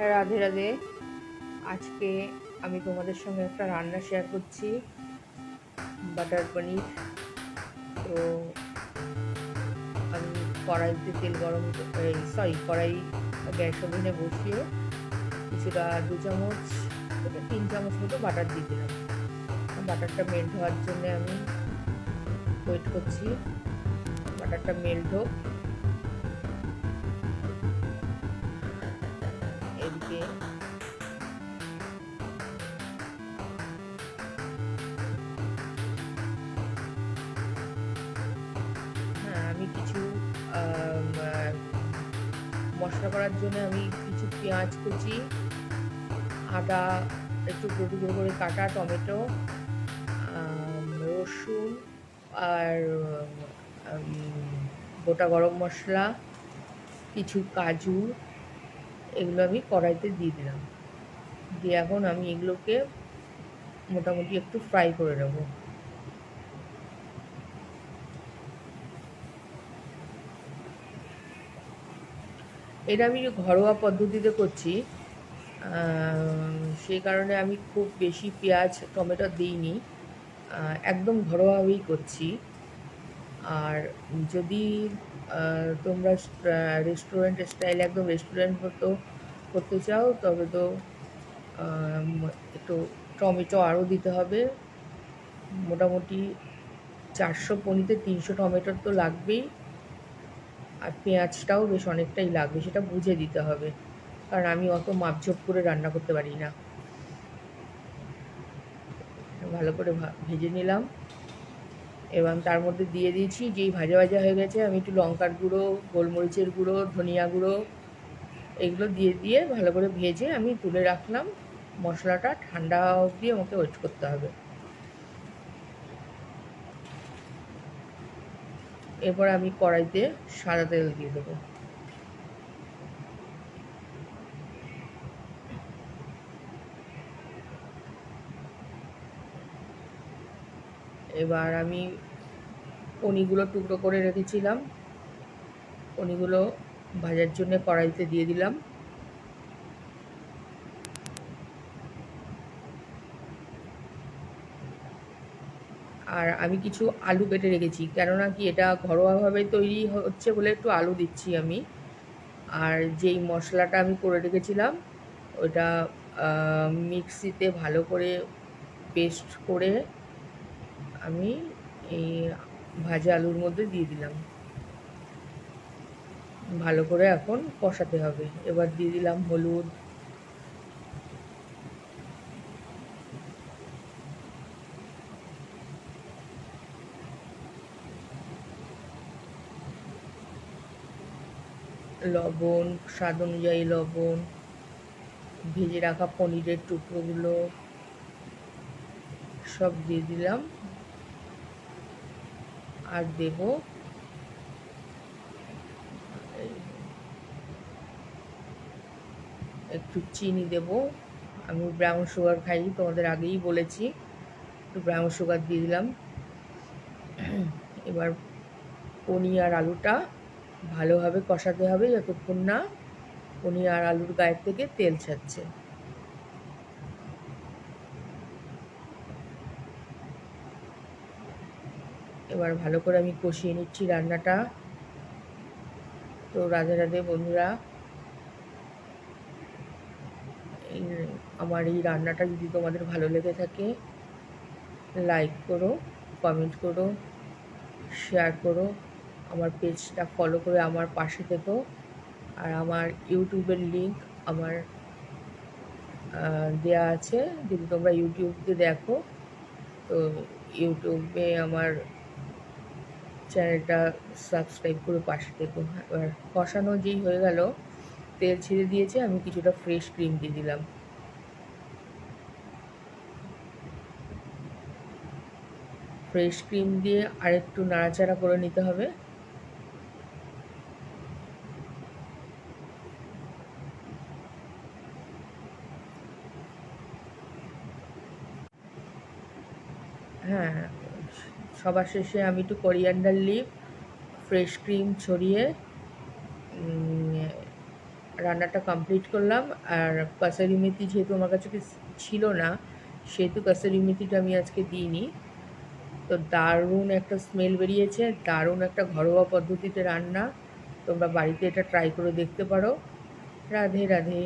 রাধে রাধে। আজকে আমি তোমাদের সঙ্গে একটা রান্না শেয়ার করছি বাটার পনির তো আমি কড়াইতে তেল গরম সরি কড়াই গ্যাস ওভেনে বসিয়ে কিছুটা দু চামচ তিন চামচ মতো বাটার দিয়ে দিলাম। বাটারটা মেল্ট হওয়ার জন্য আমি ওয়েট করছি। বাটারটা মেল্ট হোক। এদিকে হ্যাঁ আমি কিছু মশলা করার জন্য আমি কিছু পেঁয়াজ কুচি, আদা, একটু গুঁড়ো করে কাটা, টমেটো রসুন আর গোটা গরম মশলা, কিছু কাজু এগুলো আমি কড়াইতে দিয়ে দিলাম। দিয়ে এখন আমি এগুলোকে মোটামুটি একটু ফ্রাই করে নেব। এটা আমি ঘরোয়া পদ্ধতিতে করছি। সেই কারণে আমি খুব বেশি পেঁয়াজ, টমেটো দিইনি। একদম ঘরোয়াভাবেই করছি। আর যদি তোমরা রেস্টুরেন্ট স্টাইল একদম রেস্টুরেন্ট মতো করতে চাও, তবে তো একটু টমেটো আরও দিতে হবে। মোটামুটি চারশো পনিতে তিনশো টমেটোর তো লাগবেই। আর পেঁয়াজটাও বেশ অনেকটাই লাগবে, সেটা বুঝে দিতে হবে। কারণ আমি অত মাপঝোপ করে রান্না করতে পারি না। ভালো করে ভেজে নিলাম। এবং তার মধ্যে দিয়ে দিয়েছি, যেই ভাজা ভাজা হয়ে গেছে, আমি একটু লঙ্কার গুঁড়ো, গোলমরিচের গুঁড়ো, ধনিয়া গুঁড়ো, এগুলো দিয়ে দিয়ে ভালো করে ভেজে আমি তুলে রাখলাম। মশলাটা ঠান্ডা অবধি আমাকে ওয়েট করতে হবে। এরপর আমি কড়াইতে সাদা তেল দিয়ে দেবো। এবার আমি পনিগুলো টুকরো করে রেখেছিলাম। পনিগুলো ভাজার জন্য কড়াইতে দিয়ে দিলাম। আর আমি কিছু আলু কেটে রেখেছি, কেননা কি এটা ঘরোয়াভাবে তৈরি হচ্ছে বলে একটু আলু দিচ্ছি আমি। আর যেই মশলাটা আমি করে রেখেছিলাম ওটা মিক্সিতে ভালো করে পেস্ট করে আমি এই ভাজা আলুর মধ্যে দিয়ে দিলাম। ভালো করে এখন কষাতে হবে। এবার দিয়ে দিলাম হলুদ। লবণ, স্বাদ অনুযায়ী লবণ, ভেজে রাখা পনিরের টুকরোগুলো সব দিয়ে দিলাম। আর দেব। একটু চিনি দেব। আমি ব্রাউন সুগার খাই তোমাদের আগেই বলেছি। একটু ব্রাউন সুগার দিয়ে দিলাম। এবার পনির আর আলুটা ভালোভাবে কষাতে হবে, যতক্ষণ না পনির আর আলুর গায়ের থেকে তেল ছাড়ছে। এবার ভালো করে আমি কষিয়ে নিচ্ছি রান্নাটা। তো রাধে রাধে বন্ধুরা আমার এই রান্নাটা যদি তোমাদের ভালো লেগে থাকে লাইক করো কমেন্ট করো শেয়ার করো, আমার পেজটা ফলো করে আমার পাশে থেকো, আর আমার ইউটিউবের লিংক আমার দেয়া আছে। যদি তোমরা ইউটিউবে দেখো, তো ইউটিউবে আমার চ্যানেলটা সাবস্ক্রাইব করে পাশে থেকো এবার কষানো যেই হয়ে গেল, তেল ছেড়ে দিয়েছে, আমি কিছুটা ফ্রেশ ক্রিম দিয়ে দিলাম। ফ্রেশ ক্রিম দিয়ে আরেকটু নাড়াচাড়া করে নিতে হবে। হ্যাঁ সবার শেষে আমি একটু কোরিয়ান্ডার লিভ ফ্রেশ ক্রিম ছড়িয়ে রান্নাটা কমপ্লিট করলাম। আর কাসারি মেথি যেহেতু আমার কাছে ছিল না, সেহেতু কাসারি মেথিটা আমি আজকে দিইনি। তো দারুণ একটা স্মেল বেরিয়েছে, দারুণ একটা ঘরোয়া পদ্ধতিতে রান্না। তোমরা বাড়িতে এটা ট্রাই করে দেখতে পারো। রাধে রাধে।